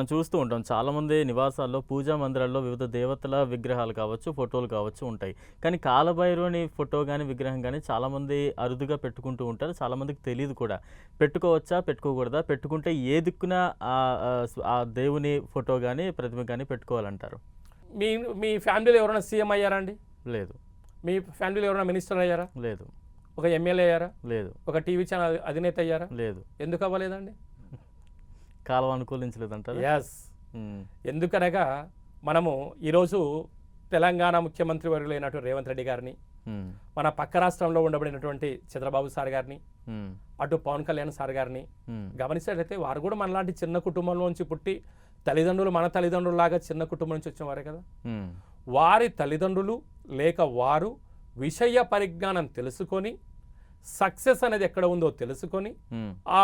మనం చూస్తూ ఉంటాం. చాలామంది నివాసాల్లో పూజా మందిరాల్లో వివిధ దేవతల విగ్రహాలు కావచ్చు ఫోటోలు కావచ్చు ఉంటాయి. కానీ కాలభైరవుని ఫోటో కానీ విగ్రహం కానీ చాలామంది అరుదుగా పెట్టుకుంటూ ఉంటారు. చాలామందికి తెలియదు కూడా. పెట్టుకోవచ్చా పెట్టుకోకూడదా? పెట్టుకుంటే ఏ దిక్కున ఆ దేవుని ఫోటో కానీ ప్రతిమ కానీ పెట్టుకోవాలంటారు? మీ మీ ఫ్యామిలీలో ఎవరైనా సీఎం అయ్యారా అండి? లేదు. మీ ఫ్యామిలీలో ఎవరైనా మినిస్టర్ అయ్యారా? లేదు. ఒక ఎమ్మెల్యే అయ్యారా? లేదు. ఒక టీవీ ఛానల్ అధినేత అయ్యారా? లేదు. ఎందుకు అవ్వలేదండి? కాలం అనుకూలించలేదంటారు? ఎస్ ఎందుకనగా మనము ఈరోజు తెలంగాణ ముఖ్యమంత్రి వర్యులైనటువంటి రేవంత్ రెడ్డి గారిని మన పక్క రాష్ట్రంలో ఉండబడినటువంటి చంద్రబాబు సార్ గారిని అటు పవన్ కళ్యాణ్ సార్ గారిని గమనించినట్లయితే వారు కూడా మనలాంటి చిన్న కుటుంబంలోంచి పుట్టి తల్లిదండ్రులు మన తల్లిదండ్రులాగా చిన్న కుటుంబం నుంచి వచ్చిన వారే కదా? వారి తల్లిదండ్రులు లేక వారు విషయ పరిజ్ఞానం తెలుసుకొని సక్సెస్ అనేది ఎక్కడ ఉందో తెలుసుకొని ఆ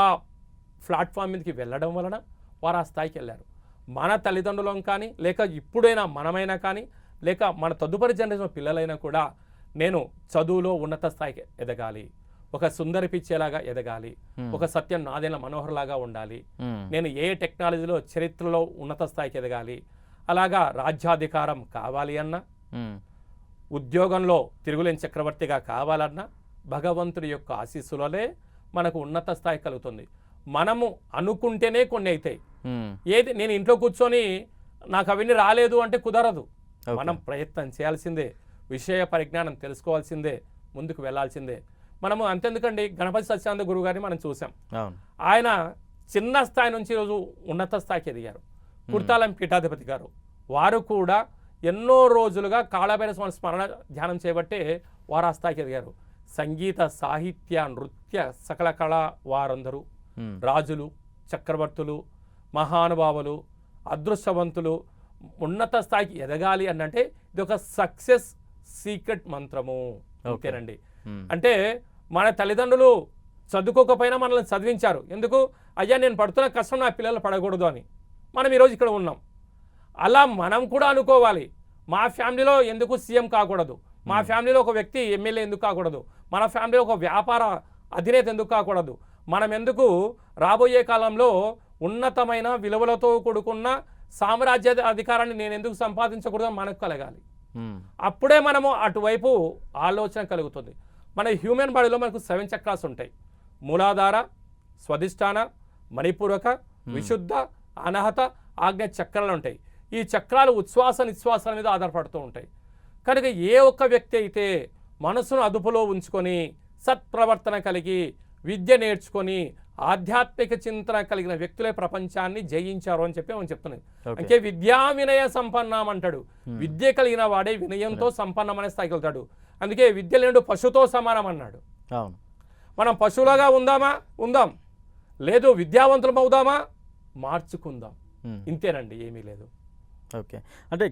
ప్లాట్ఫామ్ మీదకి వెళ్ళడం వలన వారు ఆ స్థాయికి వెళ్ళారు. మన తల్లిదండ్రులం కానీ లేక ఇప్పుడైనా మనమైనా కానీ లేక మన తదుపరి జనరేషన్ పిల్లలైనా కూడా నేను చదువులో ఉన్నత స్థాయికి ఎదగాలి. ఒక సుందరి పిచ్చేలాగా ఎదగాలి. ఒక సత్యం నాదేన మనోహర్లాగా ఉండాలి. నేను ఏ టెక్నాలజీలో చరిత్రలో ఉన్నత స్థాయికి ఎదగాలి? అలాగా రాజ్యాధికారం కావాలి అన్నా ఉద్యోగంలో తిరుగులేని చక్రవర్తిగా కావాలన్నా భగవంతుడి యొక్క ఆశీస్సులలే మనకు ఉన్నత స్థాయి కలుగుతుంది. మనము అనుకుంటేనే కొన్ని అవుతాయి. ఏది నేను ఇంట్లో కూర్చొని నాకు అవన్నీ రాలేదు అంటే కుదరదు. మనం ప్రయత్నం చేయాల్సిందే. విషయ పరిజ్ఞానం తెలుసుకోవాల్సిందే. ముందుకు వెళ్ళాల్సిందే మనము అంతెందుకండి? గణపతి సత్యానంద గురువు గారిని మనం చూసాం ఆయన చిన్న స్థాయి నుంచి ఈరోజు ఉన్నత స్థాయికి ఎదిగారు. కుర్తాలం పీఠాధిపతి గారు. వారు కూడా ఎన్నో రోజులుగా కాళభైర స్వామి స్మరణ ధ్యానం చేయబట్టే వారు ఆ స్థాయికి ఎదిగారు. సంగీత సాహిత్య నృత్య సకల కళ వారందరూ. రాజులు చక్రవర్తులు మహానుభావులు అదృష్టవంతులు ఉన్నత స్థాయికి ఎదగాలి అని అంటే ఇది ఒక సక్సెస్ సీక్రెట్ మంత్రము. ఓకేనండి. మ్మ్. అంటే మన తల్లిదండ్రులు చదువుకోకపోయినా మనల్ని చదివించారు. ఎందుకు? అయ్యా నేను పడుతున్న కష్టం నా పిల్లలు పడకూడదు అని. మనం ఈరోజు ఇక్కడ ఉన్నాం. అలా మనం కూడా అనుకోవాలి. మా ఫ్యామిలీలో ఎందుకు సీఎం కాకూడదు? మా ఫ్యామిలీలో ఒక వ్యక్తి ఎమ్మెల్యే ఎందుకు కాకూడదు? మన ఫ్యామిలీలో ఒక వ్యాపార అధినేత ఎందుకు కాకూడదు? మనం ఎందుకు రాబోయే కాలంలో ఉన్నతమైన విలువలతో కూడుకున్న సామ్రాజ్య అధికారాన్ని నేను ఎందుకు సంపాదించకూడదు మనకు కలగాలి. అప్పుడే మనము అటువైపు ఆలోచన కలుగుతుంది. మన హ్యూమన్ బాడీలో మనకు సెవెన్ చక్రాస్ ఉంటాయి. మూలాధార స్వధిష్టాన మణిపూరక విశుద్ధ అనహత ఆజ్ఞ చక్రాలు ఉంటాయి. ఈ చక్రాలు ఉచ్ఛ్వాస నిశ్వాసాల మీద ఆధారపడుతూ ఉంటాయి. కనుక ఏ ఒక్క వ్యక్తి అయితే మనసును అదుపులో ఉంచుకొని సత్ప్రవర్తన కలిగి విద్య నేర్చుకొని ఆధ్యాత్మిక చింతన కలిగిన వ్యక్తులే ప్రపంచాన్ని జయించారు అని చెప్పి మనం చెప్తున్నాం Okay. అంటే విద్యా వినయ సంపన్నం అంటాడు. విద్య కలిగిన వాడే వినయంతో సంపన్నమనే స్థాయికి వెళ్తాడు. అందుకే విద్య లేడు పశుతో సమానం అన్నాడు. అవును. మనం పశువులాగా ఉందామా? ఉందాం. లేదు విద్యావంతులం అవుదామా? మార్చుకుందాం. ఇంతేనండి ఏమీ లేదు. ఓకే. అంటే